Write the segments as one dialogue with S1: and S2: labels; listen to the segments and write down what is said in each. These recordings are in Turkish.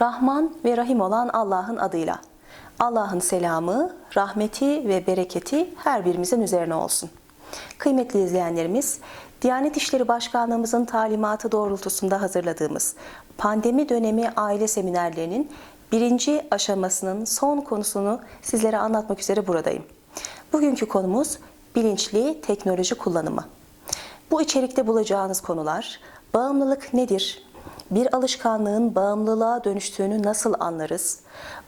S1: Rahman ve Rahim olan Allah'ın adıyla. Allah'ın selamı, rahmeti ve bereketi her birimizin üzerine olsun. Kıymetli izleyenlerimiz, Diyanet İşleri Başkanlığımızın talimatı doğrultusunda hazırladığımız pandemi dönemi aile seminerlerinin birinci aşamasının son konusunu sizlere anlatmak üzere buradayım. Bugünkü konumuz bilinçli teknoloji kullanımı. Bu içerikte bulacağınız konular bağımlılık nedir? Bir alışkanlığın bağımlılığa dönüştüğünü nasıl anlarız?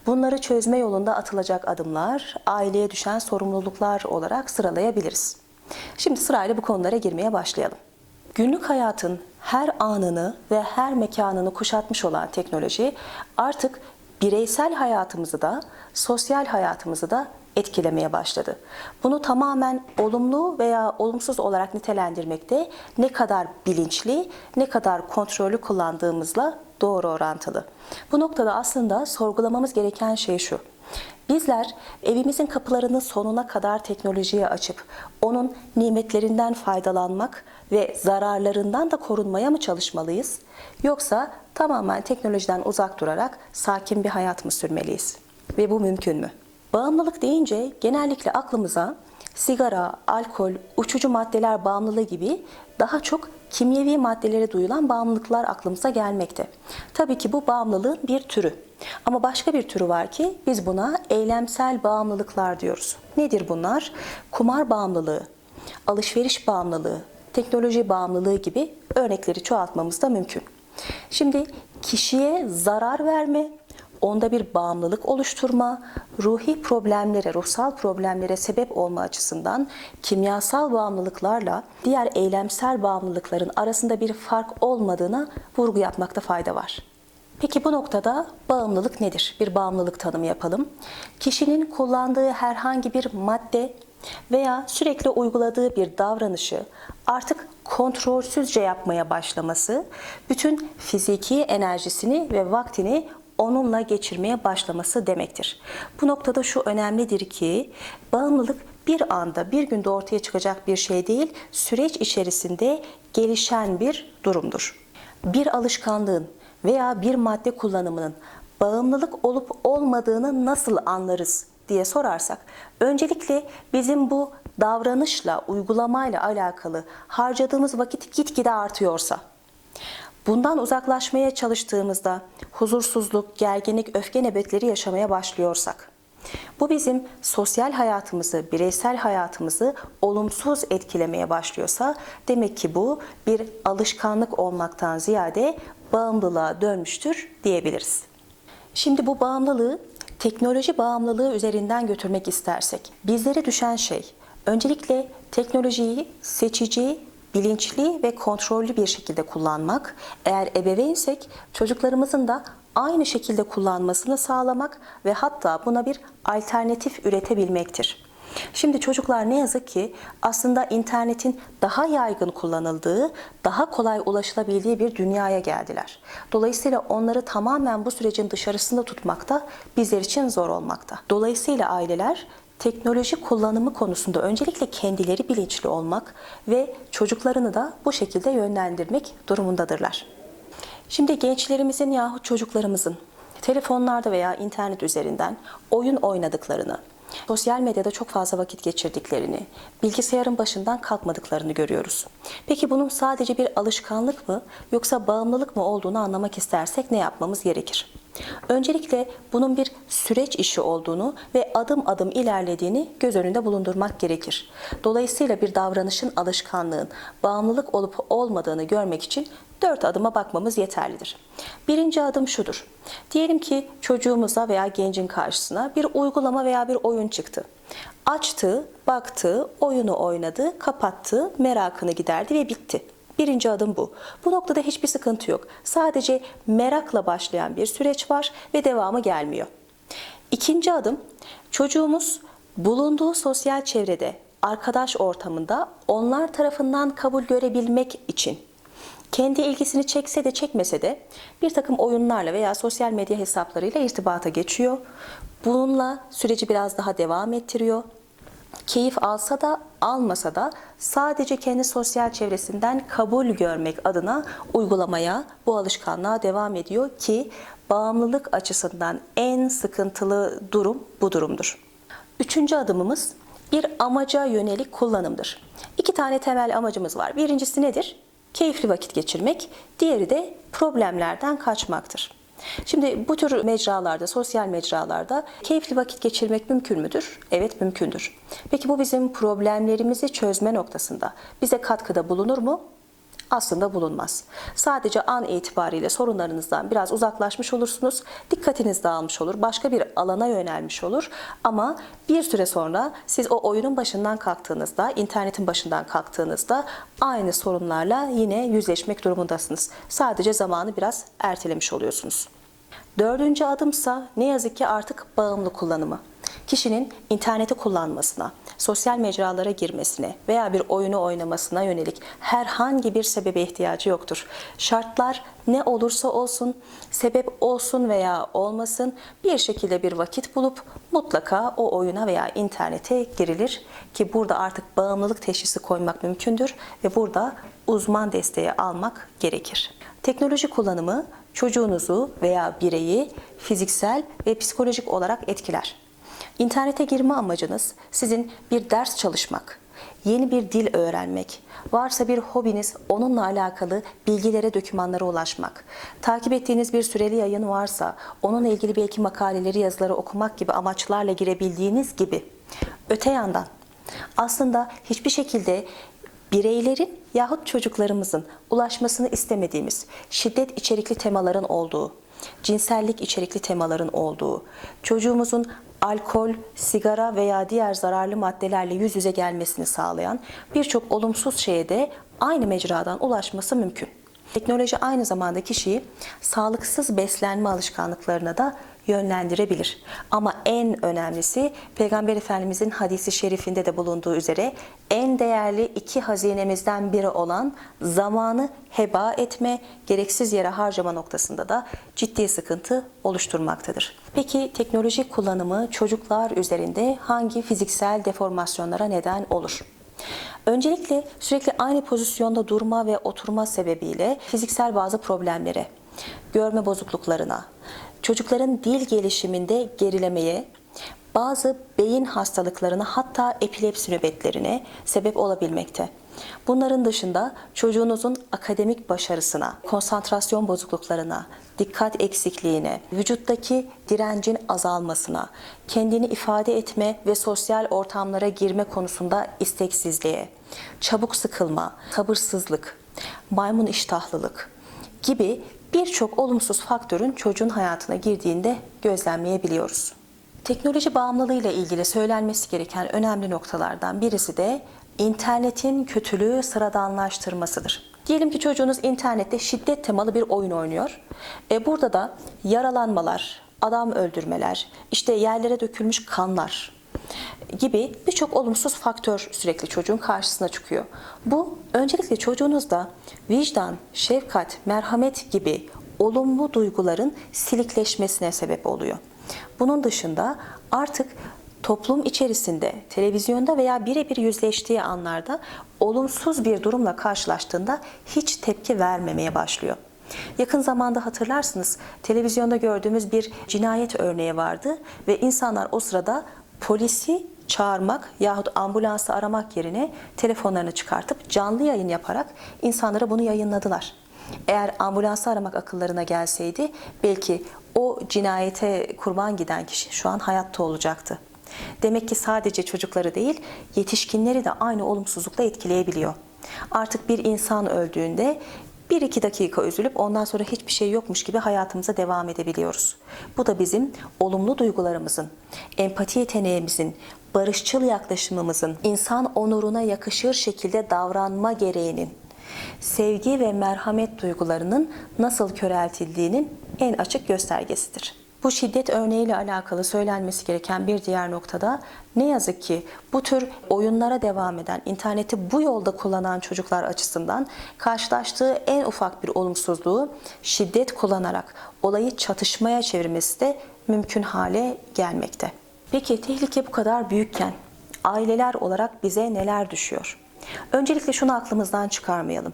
S1: Bunları çözme yolunda atılacak adımlar, aileye düşen sorumluluklar olarak sıralayabiliriz. Şimdi sırayla bu konulara girmeye başlayalım. Günlük hayatın her anını ve her mekanını kuşatmış olan teknoloji artık bireysel hayatımızı da sosyal hayatımızı da etkilemeye başladı. Bunu tamamen olumlu veya olumsuz olarak nitelendirmekte ne kadar bilinçli, ne kadar kontrollü kullandığımızla doğru orantılı. Bu noktada aslında sorgulamamız gereken şey şu. Bizler evimizin kapılarını sonuna kadar teknolojiye açıp onun nimetlerinden faydalanmak ve zararlarından da korunmaya mı çalışmalıyız? Yoksa tamamen teknolojiden uzak durarak sakin bir hayat mı sürmeliyiz? Ve bu mümkün mü? Bağımlılık deyince genellikle aklımıza sigara, alkol, uçucu maddeler bağımlılığı gibi daha çok kimyevi maddelere duyulan bağımlılıklar aklımıza gelmekte. Tabii ki bu bağımlılığın bir türü. Ama başka bir türü var ki biz buna eylemsel bağımlılıklar diyoruz. Nedir bunlar? Kumar bağımlılığı, alışveriş bağımlılığı, teknoloji bağımlılığı gibi örnekleri çoğaltmamız da mümkün. Şimdi kişiye zarar verme, onda bir bağımlılık oluşturma, ruhi problemlere, ruhsal problemlere sebep olma açısından kimyasal bağımlılıklarla diğer eylemsel bağımlılıkların arasında bir fark olmadığına vurgu yapmakta fayda var. Peki bu noktada bağımlılık nedir? Bir bağımlılık tanımı yapalım. Kişinin kullandığı herhangi bir madde veya sürekli uyguladığı bir davranışı artık kontrolsüzce yapmaya başlaması, bütün fiziki enerjisini ve vaktini onunla geçirmeye başlaması demektir. Bu noktada şu önemlidir ki bağımlılık bir anda bir günde ortaya çıkacak bir şey değil, süreç içerisinde gelişen bir durumdur. Bir alışkanlığın veya bir madde kullanımının bağımlılık olup olmadığını nasıl anlarız diye sorarsak öncelikle bizim bu davranışla, uygulamayla alakalı harcadığımız vakit gitgide artıyorsa Bundan uzaklaşmaya çalıştığımızda huzursuzluk, gerginlik, öfke nöbetleri yaşamaya başlıyorsak, bu bizim sosyal hayatımızı, bireysel hayatımızı olumsuz etkilemeye başlıyorsa demek ki bu bir alışkanlık olmaktan ziyade bağımlılığa dönmüştür diyebiliriz. Şimdi bu bağımlılığı teknoloji bağımlılığı üzerinden götürmek istersek bizlere düşen şey öncelikle teknolojiyi seçici, bilinçli ve kontrollü bir şekilde kullanmak, eğer ebeveynsek çocuklarımızın da aynı şekilde kullanmasını sağlamak ve hatta buna bir alternatif üretebilmektir. Şimdi çocuklar ne yazık ki aslında internetin daha yaygın kullanıldığı, daha kolay ulaşılabildiği bir dünyaya geldiler. Dolayısıyla onları tamamen bu sürecin dışarısında tutmak da bizler için zor olmakta. Dolayısıyla aileler teknoloji kullanımı konusunda öncelikle kendileri bilinçli olmak ve çocuklarını da bu şekilde yönlendirmek durumundadırlar. Şimdi gençlerimizin yahut çocuklarımızın telefonlarda veya internet üzerinden oyun oynadıklarını, sosyal medyada çok fazla vakit geçirdiklerini, bilgisayarın başından kalkmadıklarını görüyoruz. Peki bunun sadece bir alışkanlık mı yoksa bağımlılık mı olduğunu anlamak istersek ne yapmamız gerekir? Öncelikle bunun bir süreç işi olduğunu ve adım adım ilerlediğini göz önünde bulundurmak gerekir. Dolayısıyla bir davranışın alışkanlığın bağımlılık olup olmadığını görmek için dört adıma bakmamız yeterlidir. Birinci adım şudur. Diyelim ki çocuğumuza veya gencin karşısına bir uygulama veya bir oyun çıktı. Açtı, baktı, oyunu oynadı, kapattı, merakını giderdi ve bitti. Birinci adım bu. Bu noktada hiçbir sıkıntı yok. Sadece merakla başlayan bir süreç var ve devamı gelmiyor. İkinci adım çocuğumuz bulunduğu sosyal çevrede, arkadaş ortamında onlar tarafından kabul görebilmek için kendi ilgisini çekse de çekmese de bir takım oyunlarla veya sosyal medya hesaplarıyla irtibata geçiyor. Bununla süreci biraz daha devam ettiriyor. Keyif alsa da almasa da sadece kendi sosyal çevresinden kabul görmek adına uygulamaya, bu alışkanlığa devam ediyor ki bağımlılık açısından en sıkıntılı durum bu durumdur. Üçüncü adımımız bir amaca yönelik kullanımdır. İki tane temel amacımız var. Birincisi nedir? Keyifli vakit geçirmek. Diğeri de problemlerden kaçmaktır. Şimdi bu tür mecralarda, sosyal mecralarda keyifli vakit geçirmek mümkün müdür? Evet mümkündür. Peki bu bizim problemlerimizi çözme noktasında bize katkıda bulunur mu? Aslında bulunmaz. Sadece an itibariyle sorunlarınızdan biraz uzaklaşmış olursunuz. Dikkatiniz dağılmış olur. Başka bir alana yönelmiş olur. Ama bir süre sonra siz o oyunun başından kalktığınızda, internetin başından kalktığınızda aynı sorunlarla yine yüzleşmek durumundasınız. Sadece zamanı biraz ertelemiş oluyorsunuz. Dördüncü adımsa ne yazık ki artık bağımlı kullanımı. Kişinin interneti kullanmasına, sosyal mecralara girmesine veya bir oyunu oynamasına yönelik herhangi bir sebebe ihtiyacı yoktur. Şartlar ne olursa olsun, sebep olsun veya olmasın bir şekilde bir vakit bulup mutlaka o oyuna veya internete girilir ki burada artık bağımlılık teşhisi koymak mümkündür ve burada uzman desteği almak gerekir. Teknoloji kullanımı çocuğunuzu veya bireyi fiziksel ve psikolojik olarak etkiler. İnternete girme amacınız sizin bir ders çalışmak, yeni bir dil öğrenmek, varsa bir hobiniz onunla alakalı bilgilere, dokümanlara ulaşmak, takip ettiğiniz bir süreli yayın varsa onunla ilgili belki makaleleri, yazıları okumak gibi amaçlarla girebildiğiniz gibi. Öte yandan aslında hiçbir şekilde bireylerin yahut çocuklarımızın ulaşmasını istemediğimiz şiddet içerikli temaların olduğu, cinsellik içerikli temaların olduğu, çocuğumuzun alkol, sigara veya diğer zararlı maddelerle yüz yüze gelmesini sağlayan birçok olumsuz şeye de aynı mecradan ulaşması mümkün. Teknoloji aynı zamanda kişiyi sağlıksız beslenme alışkanlıklarına da yönlendirebilir. Ama en önemlisi Peygamber Efendimizin hadisi şerifinde de bulunduğu üzere en değerli iki hazinemizden biri olan zamanı heba etme, gereksiz yere harcama noktasında da ciddi sıkıntı oluşturmaktadır. Peki teknoloji kullanımı çocuklar üzerinde hangi fiziksel deformasyonlara neden olur? Öncelikle sürekli aynı pozisyonda durma ve oturma sebebiyle fiziksel bazı problemlere, görme bozukluklarına, çocukların dil gelişiminde gerilemeye, bazı beyin hastalıklarına hatta epilepsi nöbetlerine sebep olabilmekte. Bunların dışında çocuğunuzun akademik başarısına, konsantrasyon bozukluklarına, dikkat eksikliğine, vücuttaki direncin azalmasına, kendini ifade etme ve sosyal ortamlara girme konusunda isteksizliğe, çabuk sıkılma, sabırsızlık, maymun iştahlılık gibi birçok olumsuz faktörün çocuğun hayatına girdiğinde gözlemleyebiliyoruz. Teknoloji bağımlılığıyla ilgili söylenmesi gereken önemli noktalardan birisi de internetin kötülüğü sıradanlaştırmasıdır. Diyelim ki çocuğunuz internette şiddet temalı bir oyun oynuyor. E burada da yaralanmalar, adam öldürmeler, işte yerlere dökülmüş kanlar gibi birçok olumsuz faktör sürekli çocuğun karşısına çıkıyor. Bu öncelikle çocuğunuzda vicdan, şefkat, merhamet gibi olumlu duyguların silikleşmesine sebep oluyor. Bunun dışında artık toplum içerisinde, televizyonda veya birebir yüzleştiği anlarda olumsuz bir durumla karşılaştığında hiç tepki vermemeye başlıyor. Yakın zamanda hatırlarsınız televizyonda gördüğümüz bir cinayet örneği vardı ve insanlar o sırada polisi çağırmak yahut ambulansı aramak yerine telefonlarını çıkartıp canlı yayın yaparak insanlara bunu yayınladılar. Eğer ambulansı aramak akıllarına gelseydi belki o cinayete kurban giden kişi şu an hayatta olacaktı. Demek ki sadece çocukları değil, yetişkinleri de aynı olumsuzlukla etkileyebiliyor. Artık bir insan öldüğünde bir iki dakika üzülüp ondan sonra hiçbir şey yokmuş gibi hayatımıza devam edebiliyoruz. Bu da bizim olumlu duygularımızın, empati yeteneğimizin, barışçıl yaklaşımımızın, insan onuruna yakışır şekilde davranma gereğinin, sevgi ve merhamet duygularının nasıl köreltildiğinin en açık göstergesidir. Bu şiddet örneğiyle alakalı söylenmesi gereken bir diğer noktada ne yazık ki bu tür oyunlara devam eden, interneti bu yolda kullanan çocuklar açısından karşılaştığı en ufak bir olumsuzluğu şiddet kullanarak olayı çatışmaya çevirmesi de mümkün hale gelmekte. Peki tehlike bu kadar büyükken aileler olarak bize neler düşüyor? Öncelikle şunu aklımızdan çıkarmayalım.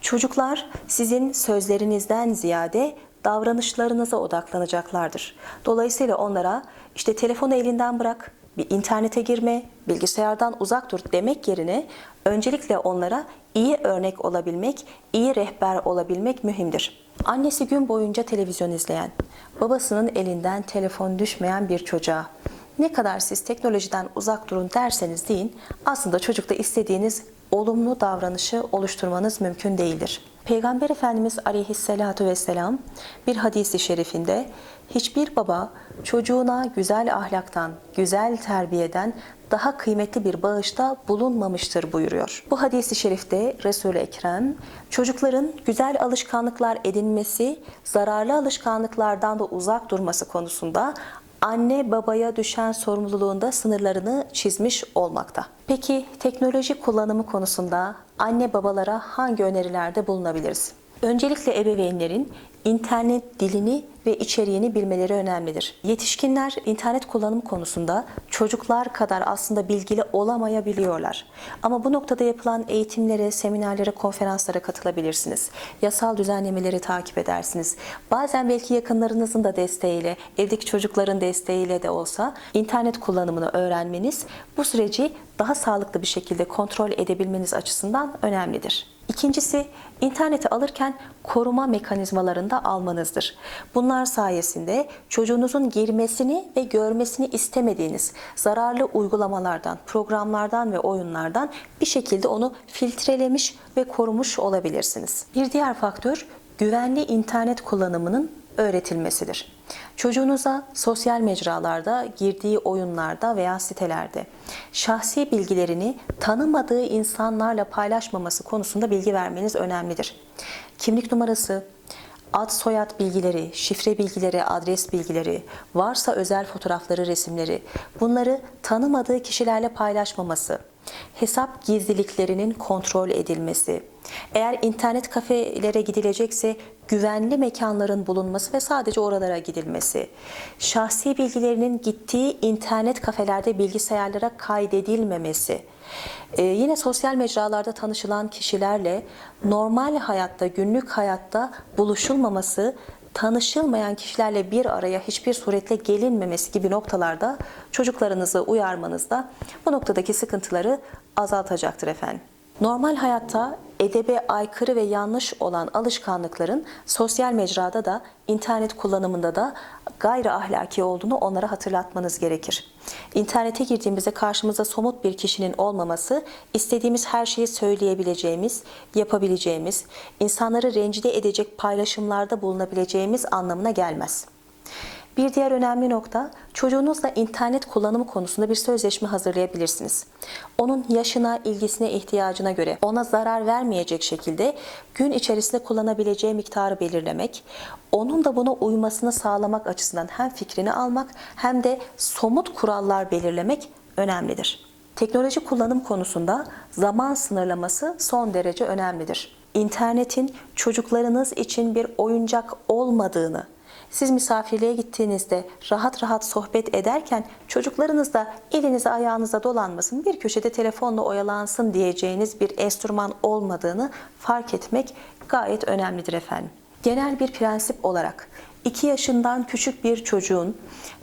S1: Çocuklar sizin sözlerinizden ziyade davranışlarınıza odaklanacaklardır. Dolayısıyla onlara işte telefonu elinden bırak, bir internete girme, bilgisayardan uzak dur demek yerine öncelikle onlara iyi örnek olabilmek, iyi rehber olabilmek mühimdir. Annesi gün boyunca televizyon izleyen, babasının elinden telefon düşmeyen bir çocuğa ne kadar siz teknolojiden uzak durun derseniz deyin aslında çocukta istediğiniz olumlu davranışı oluşturmanız mümkün değildir. Peygamber Efendimiz aleyhissalatu vesselam bir hadisi şerifinde hiçbir baba çocuğuna güzel ahlaktan, güzel terbiyeden daha kıymetli bir bağışta bulunmamıştır buyuruyor. Bu hadisi şerifte Resul-i Ekrem çocukların güzel alışkanlıklar edinmesi, zararlı alışkanlıklardan da uzak durması konusunda anne babaya düşen sorumluluğunda sınırlarını çizmiş olmakta. Peki teknoloji kullanımı konusunda anne babalara hangi önerilerde bulunabiliriz? Öncelikle ebeveynlerin internet dilini ve içeriğini bilmeleri önemlidir. Yetişkinler internet kullanımı konusunda çocuklar kadar aslında bilgili olamayabiliyorlar. Ama bu noktada yapılan eğitimlere, seminerlere, konferanslara katılabilirsiniz. Yasal düzenlemeleri takip edersiniz. Bazen belki yakınlarınızın da desteğiyle, evdeki çocukların desteğiyle de olsa internet kullanımını öğrenmeniz bu süreci daha sağlıklı bir şekilde kontrol edebilmeniz açısından önemlidir. İkincisi, interneti alırken koruma mekanizmalarında almanızdır. Bunlar sayesinde çocuğunuzun girmesini ve görmesini istemediğiniz zararlı uygulamalardan, programlardan ve oyunlardan bir şekilde onu filtrelemiş ve korumuş olabilirsiniz. Bir diğer faktör güvenli internet kullanımının öğretilmesidir. Çocuğunuza sosyal mecralarda, girdiği oyunlarda veya sitelerde şahsi bilgilerini tanımadığı insanlarla paylaşmaması konusunda bilgi vermeniz önemlidir. Kimlik numarası, ad soyad bilgileri, şifre bilgileri, adres bilgileri, varsa özel fotoğrafları, resimleri bunları tanımadığı kişilerle paylaşmaması, hesap gizliliklerinin kontrol edilmesi, eğer internet kafelere gidilecekse güvenli mekanların bulunması ve sadece oralara gidilmesi, şahsi bilgilerinin gittiği internet kafelerde bilgisayarlara kaydedilmemesi, ee, yine sosyal mecralarda tanışılan kişilerle normal hayatta, günlük hayatta buluşulmaması, tanışılmayan kişilerle bir araya hiçbir suretle gelinmemesi gibi noktalarda çocuklarınızı uyarmanızda bu noktadaki sıkıntıları azaltacaktır efendim. Normal hayatta edebe aykırı ve yanlış olan alışkanlıkların sosyal mecrada da internet kullanımında da gayri ahlaki olduğunu onlara hatırlatmanız gerekir. İnternete girdiğimizde karşımıza somut bir kişinin olmaması, istediğimiz her şeyi söyleyebileceğimiz, yapabileceğimiz, insanları rencide edecek paylaşımlarda bulunabileceğimiz anlamına gelmez. Bir diğer önemli nokta, çocuğunuzla internet kullanımı konusunda bir sözleşme hazırlayabilirsiniz. Onun yaşına, ilgisine, ihtiyacına göre ona zarar vermeyecek şekilde gün içerisinde kullanabileceği miktarı belirlemek, onun da buna uymasını sağlamak açısından hem fikrini almak hem de somut kurallar belirlemek önemlidir. Teknoloji kullanım konusunda zaman sınırlaması son derece önemlidir. İnternetin çocuklarınız için bir oyuncak olmadığını siz misafirliğe gittiğinizde rahat rahat sohbet ederken çocuklarınız da elinize ayağınıza dolanmasın, bir köşede telefonla oyalansın diyeceğiniz bir enstrüman olmadığını fark etmek gayet önemlidir efendim. Genel bir prensip olarak 2 yaşından küçük bir çocuğun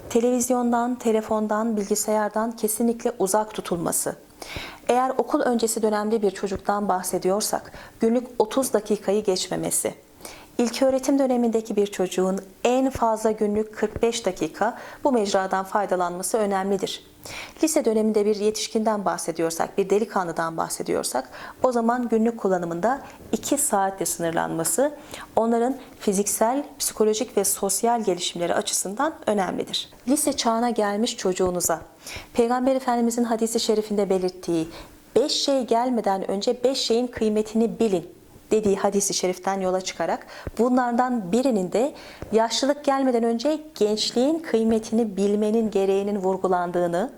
S1: televizyondan, telefondan, bilgisayardan kesinlikle uzak tutulması. Eğer okul öncesi dönemde bir çocuktan bahsediyorsak günlük 30 dakikayı geçmemesi, İlk öğretim dönemindeki bir çocuğun en fazla günlük 45 dakika bu mecradan faydalanması önemlidir. Lise döneminde bir yetişkinden bahsediyorsak, bir delikanlıdan bahsediyorsak o zaman günlük kullanımında 2 saatle sınırlanması onların fiziksel, psikolojik ve sosyal gelişimleri açısından önemlidir. Lise çağına gelmiş çocuğunuza Peygamber Efendimizin hadisi şerifinde belirttiği 5 şey gelmeden önce 5 şeyin kıymetini bilin dediği hadisi şeriften yola çıkarak bunlardan birinin de yaşlılık gelmeden önce gençliğin kıymetini bilmenin gereğinin vurgulandığını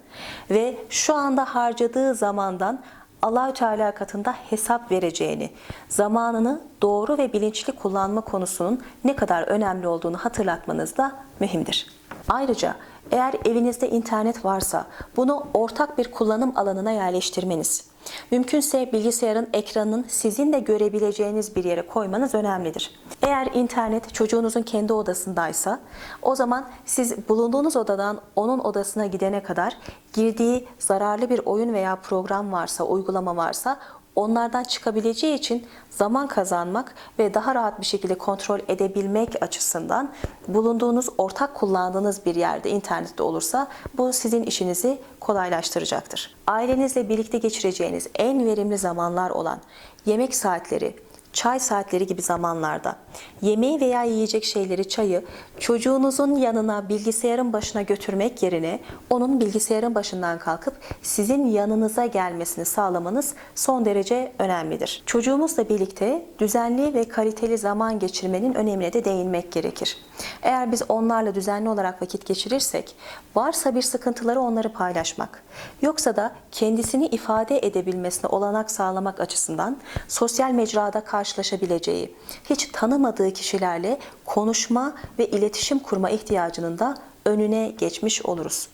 S1: ve şu anda harcadığı zamandan Allahü Teala katında hesap vereceğini, zamanını doğru ve bilinçli kullanma konusunun ne kadar önemli olduğunu hatırlatmanız da mühimdir. Ayrıca Eğer evinizde internet varsa bunu ortak bir kullanım alanına yerleştirmeniz, mümkünse bilgisayarın ekranının sizin de görebileceğiniz bir yere koymanız önemlidir. Eğer internet çocuğunuzun kendi odasındaysa o zaman siz bulunduğunuz odadan onun odasına gidene kadar girdiği zararlı bir oyun veya program varsa, uygulama varsa onlardan çıkabileceği için zaman kazanmak ve daha rahat bir şekilde kontrol edebilmek açısından bulunduğunuz ortak kullandığınız bir yerde internette olursa bu sizin işinizi kolaylaştıracaktır. Ailenizle birlikte geçireceğiniz en verimli zamanlar olan yemek saatleri, çay saatleri gibi zamanlarda yemeği veya yiyecek şeyleri, çayı çocuğunuzun yanına bilgisayarın başına götürmek yerine onun bilgisayarın başından kalkıp sizin yanınıza gelmesini sağlamanız son derece önemlidir. Çocuğumuzla birlikte düzenli ve kaliteli zaman geçirmenin önemine de değinmek gerekir. Eğer biz onlarla düzenli olarak vakit geçirirsek, varsa bir sıkıntıları onları paylaşmak, yoksa da kendisini ifade edebilmesine olanak sağlamak açısından sosyal mecrada karşılaşabileceği, hiç tanımadığı kişilerle konuşma ve iletişim kurma ihtiyacının da önüne geçmiş oluruz.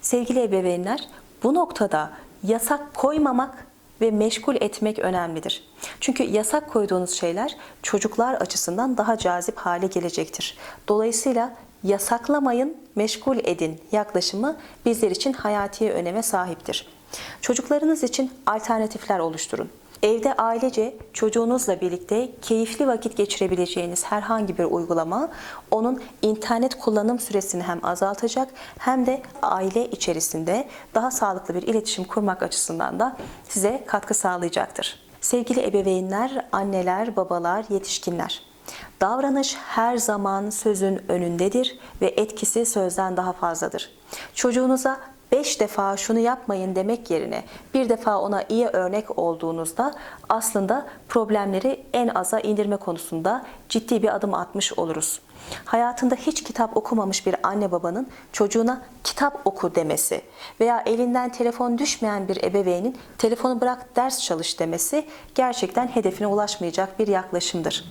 S1: Sevgili ebeveynler, bu noktada yasak koymamak ve meşgul etmek önemlidir. Çünkü yasak koyduğunuz şeyler çocuklar açısından daha cazip hale gelecektir. Dolayısıyla yasaklamayın, meşgul edin yaklaşımı bizler için hayati öneme sahiptir. Çocuklarınız için alternatifler oluşturun. Evde ailece çocuğunuzla birlikte keyifli vakit geçirebileceğiniz herhangi bir uygulama onun internet kullanım süresini hem azaltacak hem de aile içerisinde daha sağlıklı bir iletişim kurmak açısından da size katkı sağlayacaktır. Sevgili ebeveynler, anneler, babalar, yetişkinler. Davranış her zaman sözün önündedir ve etkisi sözden daha fazladır. Çocuğunuza beş defa şunu yapmayın demek yerine bir defa ona iyi örnek olduğunuzda aslında problemleri en aza indirme konusunda ciddi bir adım atmış oluruz. Hayatında hiç kitap okumamış bir anne babanın çocuğuna kitap oku demesi veya elinden telefon düşmeyen bir ebeveynin telefonu bırak ders çalış demesi gerçekten hedefine ulaşmayacak bir yaklaşımdır.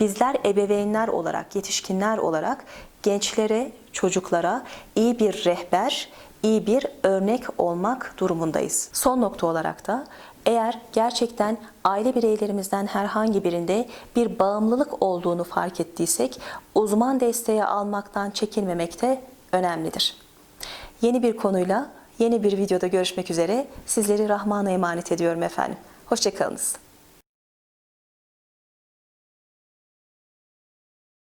S1: Bizler ebeveynler olarak, yetişkinler olarak gençlere, çocuklara iyi bir rehber, iyi bir örnek olmak durumundayız. Son nokta olarak da eğer gerçekten aile bireylerimizden herhangi birinde bir bağımlılık olduğunu fark ettiysek uzman desteği almaktan çekinmemek de önemlidir. Yeni bir konuyla yeni bir videoda görüşmek üzere sizleri Rahman'a emanet ediyorum efendim. Hoşçakalınız.